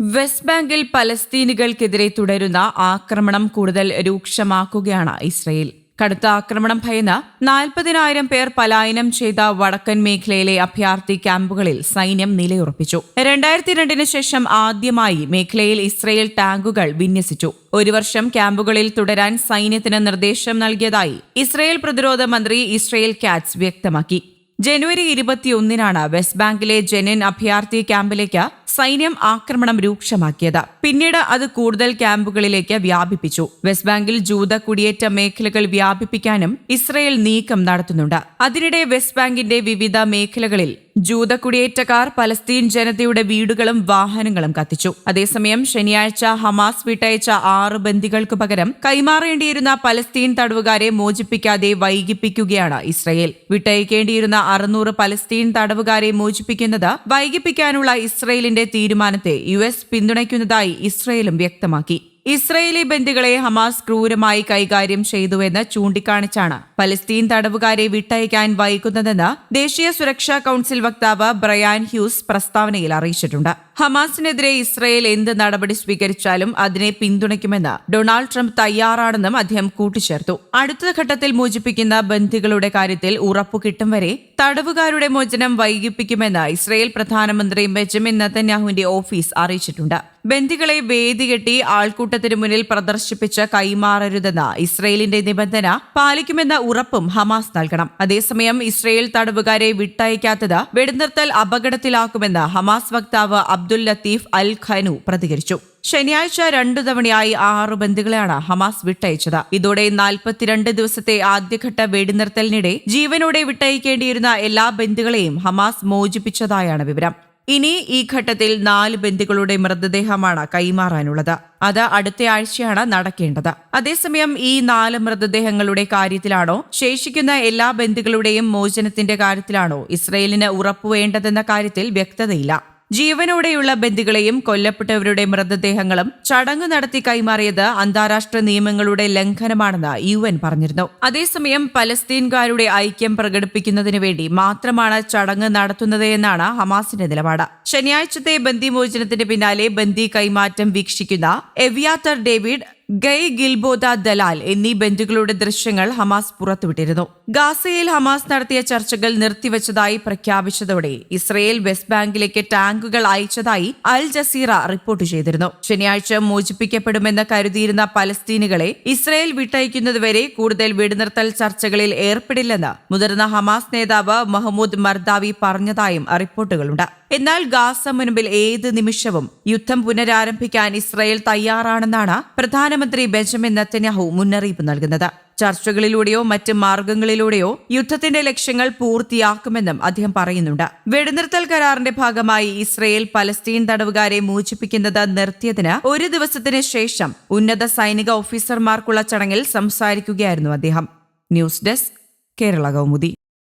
West ബാങ്കിൽ പലസ്തീനുകൾക്കെതിരെ തുടരുന്ന ആക്രമണം കൂടുതൽ രൂക്ഷമാക്കുകയാണ് ഇസ്രയേൽ. കടുത്ത ആക്രമണം ഭയന്ന് നാൽപ്പതിനായിരം പേർ പലായനം ചെയ്ത വടക്കൻ മേഖലയിലെ അഭയാർത്ഥി ക്യാമ്പുകളിൽ സൈന്യം നിലയുറപ്പിച്ചു. രണ്ടായിരത്തി രണ്ടിന് ശേഷം ആദ്യമായി മേഖലയിൽ ഇസ്രയേൽ ടാങ്കുകൾ വിന്യസിച്ചു. ഒരു വർഷം ക്യാമ്പുകളിൽ തുടരാൻ സൈന്യത്തിന് നിർദ്ദേശം നൽകിയതായി ഇസ്രയേൽ പ്രതിരോധ മന്ത്രി ഇസ്രയേൽ കാറ്റ്സ് വ്യക്തമാക്കി. ജനുവരി ഇരുപത്തിയൊന്നിനാണ് വെസ്റ്റ് ബാങ്കിലെ ജെനിൻ അഭയാർത്ഥി ക്യാമ്പിലേക്ക് സൈന്യം ആക്രമണം രൂക്ഷമാക്കിയത്. പിന്നീട് അത് കൂടുതൽ ക്യാമ്പുകളിലേക്ക് വ്യാപിപ്പിച്ചു. വെസ്റ്റ് ബാങ്കിൽ ജൂത കുടിയേറ്റ മേഖലകൾ വ്യാപിപ്പിക്കാനും ഇസ്രയേൽ നീക്കം നടത്തുന്നുണ്ട്. അതിനിടെ വെസ്റ്റ് ബാങ്കിന്റെ വിവിധ മേഖലകളിൽ ജൂത കുടിയേറ്റക്കാർ പലസ്തീൻ ജനതയുടെ വീടുകളും വാഹനങ്ങളും കത്തിച്ചു. അതേസമയം ശനിയാഴ്ച ഹമാസ് വിട്ടയച്ച ആറ് ബന്ദികൾക്ക് പകരം കൈമാറേണ്ടിയിരുന്ന പലസ്തീൻ തടവുകാരെ മോചിപ്പിക്കാതെ വൈകിപ്പിക്കുകയാണ് ഇസ്രയേൽ. വിട്ടയക്കേണ്ടിയിരുന്ന അറുന്നൂറ് പലസ്തീൻ തടവുകാരെ മോചിപ്പിക്കുന്നത് വൈകിപ്പിക്കാനുള്ള ഇസ്രയേലിന്റെ തീരുമാനത്തെ യു എസ് പിന്തുണയ്ക്കുന്നതായി ഇസ്രയേലും വ്യക്തമാക്കി. ഇസ്രയേലി ബന്ദികളെ ഹമാസ് ക്രൂരമായി കൈകാര്യം ചെയ്തുവെന്ന് ചൂണ്ടിക്കാണിച്ചാണ് പലസ്തീൻ തടവുകാരെ വിട്ടയക്കാൻ വൈകുന്നതെന്ന് ദേശീയ സുരക്ഷാ കൌൺസിൽ വക്താവ് ബ്രയാൻ ഹ്യൂസ് പ്രസ്താവനയിൽ അറിയിച്ചിട്ടുണ്ട്. ഹമാസിനെതിരെ ഇസ്രയേൽ എന്ത് നടപടി സ്വീകരിച്ചാലും അതിനെ പിന്തുണയ്ക്കുമെന്ന് ഡൊണാൾഡ് ട്രംപ് തയ്യാറാണെന്നും അദ്ദേഹം കൂട്ടിച്ചേർത്തു. അടുത്ത ഘട്ടത്തിൽ മോചിപ്പിക്കുന്ന ബന്ധികളുടെ കാര്യത്തിൽ ഉറപ്പു കിട്ടും വരെ തടവുകാരുടെ മോചനം വൈകിപ്പിക്കുമെന്ന് ഇസ്രയേൽ പ്രധാനമന്ത്രി ബെഞ്ചമിൻ നത്തന്യാഹുവിന്റെ ഓഫീസ് അറിയിച്ചിട്ടുണ്ട്. ബന്ദികളെ വേദികെട്ടി ആൾക്കൂട്ടത്തിനു മുന്നിൽ പ്രദർശിപ്പിച്ച് കൈമാറരുതെന്ന ഇസ്രയേലിന്റെ നിബന്ധന പാലിക്കുമെന്ന ഉറപ്പും ഹമാസ് നൽകണം. അതേസമയം ഇസ്രയേൽ തടവുകാരെ വിട്ടയക്കാത്തത് വെടിനിർത്തൽ അപകടത്തിലാക്കുമെന്ന് ഹമാസ് വക്താവ് അബ്ദുൽ ലത്തീഫ് അൽ ഖനു പ്രതികരിച്ചു. ശനിയാഴ്ച രണ്ടു തവണയായി ആറ് ബന്ധുക്കളെയാണ് ഹമാസ് വിട്ടയച്ചത്. ഇതോടെ നാൽപ്പത്തിരണ്ട് ദിവസത്തെ ആദ്യഘട്ട വെടിനിർത്തലിനിടെ ജീവനോടെ വിട്ടയക്കേണ്ടിയിരുന്ന എല്ലാ ബന്ധുക്കളെയും ഹമാസ് മോചിപ്പിച്ചതായാണ് വിവരം. ഇനി ഈ ഘട്ടത്തിൽ നാല് ബന്ദികളുടെ മൃതദേഹമാണ് കൈമാറാനുള്ളത്. അത് അടുത്ത ആഴ്ചയാണ് നടക്കേണ്ടത്. അതേസമയം ഈ നാല് മൃതദേഹങ്ങളുടെ കാര്യത്തിലാണോ ശേഷിക്കുന്ന എല്ലാ ബന്ദികളുടെയും മോചനത്തിന്റെ കാര്യത്തിലാണോ ഇസ്രയേലിന് ഉറപ്പുവേണ്ടതെന്ന കാര്യത്തിൽ വ്യക്തതയില്ല. ജീവനോടെയുള്ള ബന്ദികളെയും കൊല്ലപ്പെട്ടവരുടെ മൃതദേഹങ്ങളും ചടങ്ങ് നടത്തി കൈമാറിയത് അന്താരാഷ്ട്ര നിയമങ്ങളുടെ ലംഘനമാണെന്ന് യു എൻ പറഞ്ഞിരുന്നു. അതേസമയം പലസ്തീൻകാരുടെ ഐക്യം പ്രകടിപ്പിക്കുന്നതിനു വേണ്ടി മാത്രമാണ് ചടങ്ങ് നടത്തുന്നത് എന്നാണ് ഹമാസിന്റെ നിലപാട്. ശനിയാഴ്ചത്തെ ബന്ദിമോചനത്തിന് പിന്നാലെ ബന്ദി കൈമാറ്റം വീക്ഷിക്കുന്ന എവിയാത്തർ ഡേവിഡ് ഗൈ ഗിൽബോദ ദലാൽ എന്നീ ബന്ധുക്കളുടെ ദൃശ്യങ്ങൾ ഹമാസ് പുറത്തുവിട്ടിരുന്നു. ഗാസയിൽ ഹമാസ് നടത്തിയ ചർച്ചകൾ നിർത്തിവച്ചതായി പ്രഖ്യാപിച്ചതോടെ ഇസ്രയേൽ വെസ്റ്റ് ബാങ്കിലേക്ക് ടാങ്കുകൾ അയച്ചതായി അൽ ജസീറ റിപ്പോർട്ട് ചെയ്തിരുന്നു. ശനിയാഴ്ച മോചിപ്പിക്കപ്പെടുമെന്ന് കരുതിയിരുന്ന പലസ്തീനുകളെ ഇസ്രയേൽ വിട്ടയക്കുന്നതുവരെ കൂടുതൽ വെടിനിർത്തൽ ചർച്ചകളിൽ ഏർപ്പെടില്ലെന്ന് മുതിർന്ന ഹമാസ് നേതാവ് മഹ്മൂദ് മർദാവി പറഞ്ഞതായും റിപ്പോർട്ടുകളുണ്ട്. എന്നാൽ ഗാസ മുൻപിൽ ഏത് നിമിഷവും യുദ്ധം പുനരാരംഭിക്കാൻ ഇസ്രയേൽ തയ്യാറാണെന്നാണ് പ്രധാനമന്ത്രി ബെഞ്ചമിൻ നത്തന്യാഹു മുന്നറിയിപ്പ് നൽകുന്നത്. ചർച്ചകളിലൂടെയോ മറ്റ് മാർഗങ്ങളിലൂടെയോ യുദ്ധത്തിന്റെ ലക്ഷ്യങ്ങൾ പൂർത്തിയാക്കുമെന്നും അദ്ദേഹം പറയുന്നുണ്ട്. വെടിനിർത്തൽ കരാറിന്റെ ഭാഗമായി ഇസ്രയേൽ പലസ്തീൻ തടവുകാരെ മോചിപ്പിക്കുന്നത് നിർത്തിയതിന് ഒരു ദിവസത്തിന് ശേഷം ഉന്നത സൈനിക ഓഫീസർമാർക്കുള്ള ചടങ്ങിൽ സംസാരിക്കുകയായിരുന്നു അദ്ദേഹം. News desk Kerala Kaumudi.